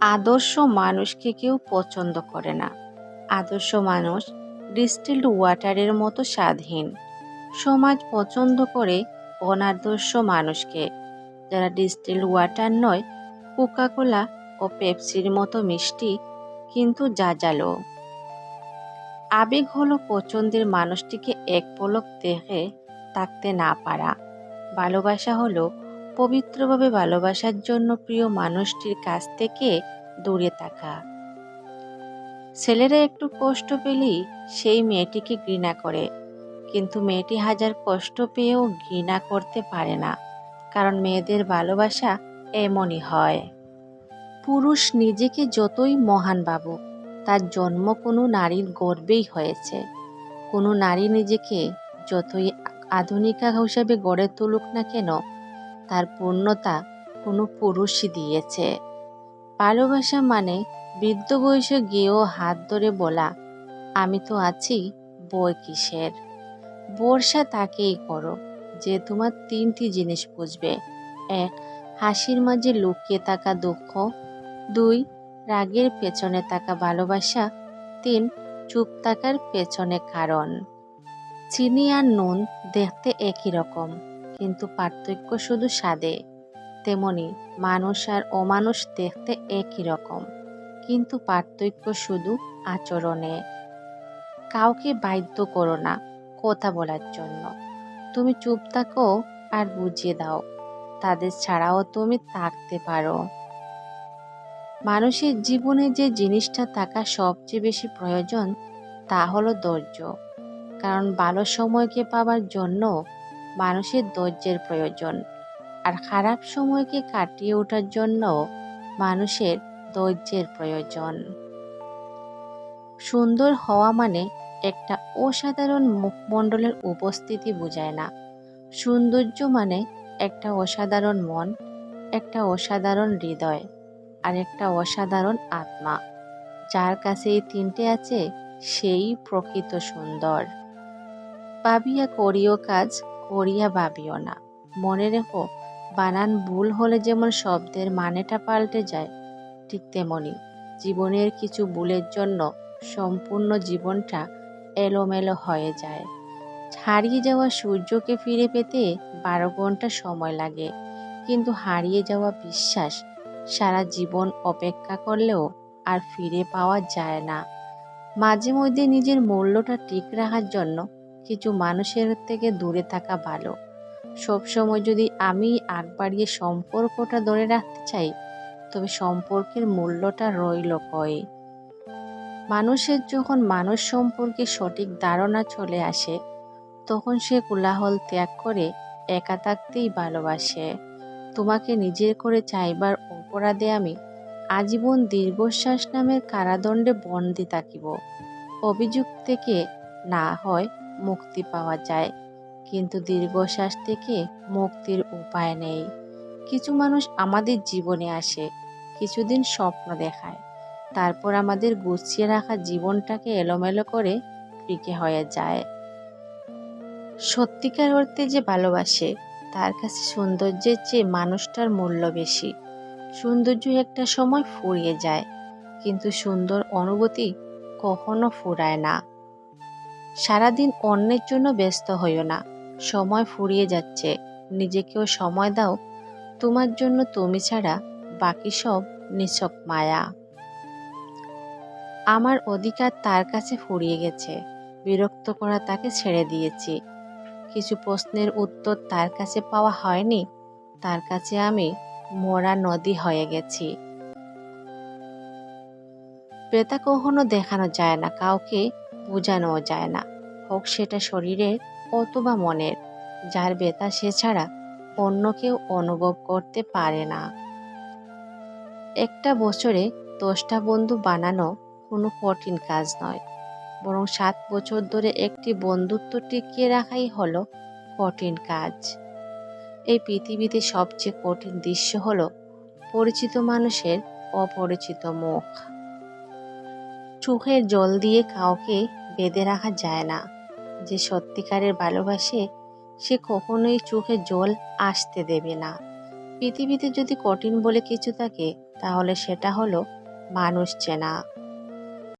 আদর্শ মানুষকে কেউ পছন্দ করে না। আদর্শ মানুষ ডিস্টিল্ড ওয়াটারের মতো স্বাধীন। সমাজ পছন্দ করে অনাদর্শ মানুষকে। যারা ডিস্টিল্ড ওয়াটার নয়, কোকাকোলা ও পেপসির মতো মিষ্টি, কিন্তু জাজালো আবেগ হলো পছন্দের মানুষটিকে এক পলক দেখে থাকতে না পারা। ভালোবাসা হলো পবিত্রভাবে ভালোবাসার জন্য প্রিয় মানুষটির কাছ থেকে দূরে থাকা। ছেলেরা একটু কষ্ট পেলেই সেই মেয়েটিকে ঘৃণা করে, কিন্তু মেয়েটি হাজার কষ্ট পেয়েও ঘৃণা করতে পারে না, কারণ মেয়েদের ভালোবাসা এমনই হয়। পুরুষ নিজেকে যতই মহান ভাবুক, তার জন্ম কোনো নারীর গর্বেই হয়েছে। কোনো নারী নিজেকে যতই আধুনিকা হিসাবে গড়ে তুলুক না কেন তার পূর্ণতা কোনো পুরুষই দিয়েছে। ভালোবাসা মানে বৃদ্ধ বয়সে গিয়েও হাত ধরে বলা, আমি তো আছি, বই কিসের? বর্ষা তাকেই করো, যে তোমার তিনটি জিনিস বুঝবে। এক, হাসির মাঝে লুকিয়ে থাকা দুঃখ। দুই, রাগের পেছনে থাকা ভালোবাসা। তিন, চুপ থাকার পেছনে কারণ। চিনি আর নুন দেখতে একই রকম। কিন্তু পার্থক্য শুধু স্বাদে। তেমনি মানুষ আর অমানুষ দেখতে একই রকম, কিন্তু পার্থক্য শুধু আচরণে। কাউকে বাধ্য করো না কথা বলার জন্য। তুমি চুপ থাকো আর বুঝিয়ে দাও, তাদের ছাড়াও তুমি থাকতে পারো। মানুষের জীবনে যে জিনিসটা থাকা সবচেয়ে বেশি প্রয়োজন তা হলো ধৈর্য, কারণ ভালো সময়কে পাওয়ার জন্য মানুষের ধৈর্যের প্রয়োজন। আর খারাপ সময়কে কাটিয়ে ওঠার জন্য মানুষের ধৈর্যের প্রয়োজন। সুন্দর হওয়া মানে একটা অসাধারণ মুখমণ্ডলের উপস্থিতি বোঝায় না। সৌন্দর্য মানে একটা অসাধারণ মন, একটা অসাধারণ হৃদয়, আর একটা অসাধারণ আত্মা। যার কাছে এই তিনটে আছে, সেই প্রকৃত সুন্দর। পাবিয়া করিও কাজ করিয়া ভাবিও না। মনে রেখো, বানান ভুল হলে যেমন শব্দের মানেটা পাল্টে যায়, ঠিক তেমনি জীবনের কিছু ভুলের জন্য সম্পূর্ণ জীবনটা এলোমেলো হয়ে যায়। হারিয়ে যাওয়া সূর্যকে ফিরে পেতে বারো ঘণ্টা সময় লাগে, কিন্তু হারিয়ে যাওয়া বিশ্বাস সারা জীবন অপেক্ষা করলেও আর ফিরে পাওয়া যায় না। মাঝে মধ্যে নিজের মূল্যটা ঠিক রাখার জন্য কিছু মানুষের থেকে দূরে থাকা ভালো। সবসময় যদি আমি আগ বাড়িয়ে সম্পর্কটা ধরে রাখতে চাই, তবে সম্পর্কের মূল্যটা রইল কয়ে মানুষের যখন মানুষ সম্পর্কে সঠিক ধারণা চলে আসে, তখন সে কোলাহল ত্যাগ করে একা থাকতেই ভালোবাসে। তোমাকে নিজের করে চাইবার অপরাধে আমি আজীবন দীর্ঘশ্বাস নামের কারাদণ্ডে বন্দি থাকিব। অভিযোগ থেকে না হয় মুক্তি পাওয়া যায়। কিন্তু দীর্ঘশ্বাস থেকে মুক্তির উপায় নেই। কিছু মানুষ আমাদের জীবনে আসে, কিছুদিন স্বপ্ন দেখায়। তারপর আমাদের গুছিয়ে রাখা জীবনটাকে এলোমেলো করে ফিকে হয়ে যায়। সত্যিকার অর্থে যে ভালোবাসে, তার কাছে সৌন্দর্যের চেয়ে মানুষটার মূল্য বেশি। সৌন্দর্য একটা সময় ফুরিয়ে যায়, কিন্তু সুন্দর অনুভূতি কখনো ফুরায় না। সারাদিন অন্যের জন্য ব্যস্ত হইও না। সময় ফুরিয়ে যাচ্ছে। নিজেকেও সময় দাও। তোমার জন্য তুমি ছাড়া বাকি সব নিছক মায়া। আমার অধিকার তার কাছে ফুরিয়ে গেছে। বিরক্ত করা তাকে ছেড়ে দিয়েছি। কিছু প্রশ্নের উত্তর তার কাছে পাওয়া হয়নি। তার কাছে আমি মরা নদী হয়ে গেছি। প্রেতা কখনো দেখানো যায় না। কাউকে বোঝানো যায় না। হোক সেটা শরীরের অথবা মনের, যার বেতা সে ছাড়া অন্য কেউ অনুভব করতে পারে না। একটা বছরে দশটা বন্ধু বানানো কোনো কঠিন কাজ নয়। বরং সাত বছর ধরে একটি বন্ধুত্ব টিকিয়ে রাখাই হলো কঠিন কাজ। এই পৃথিবীতে সবচেয়ে কঠিন দৃশ্য হলো পরিচিত মানুষের অপরিচিত মুখ। চোখের জল দিয়ে কাউকে বেঁধে রাখা যায় না। যে সত্যিকারের ভালোবাসে, সে কখনোই চোখে জল আসতে দেবে না। পৃথিবীতে যদি কঠিন বলে কিছু থাকে, তাহলে সেটা হলো মানুষ চেনা।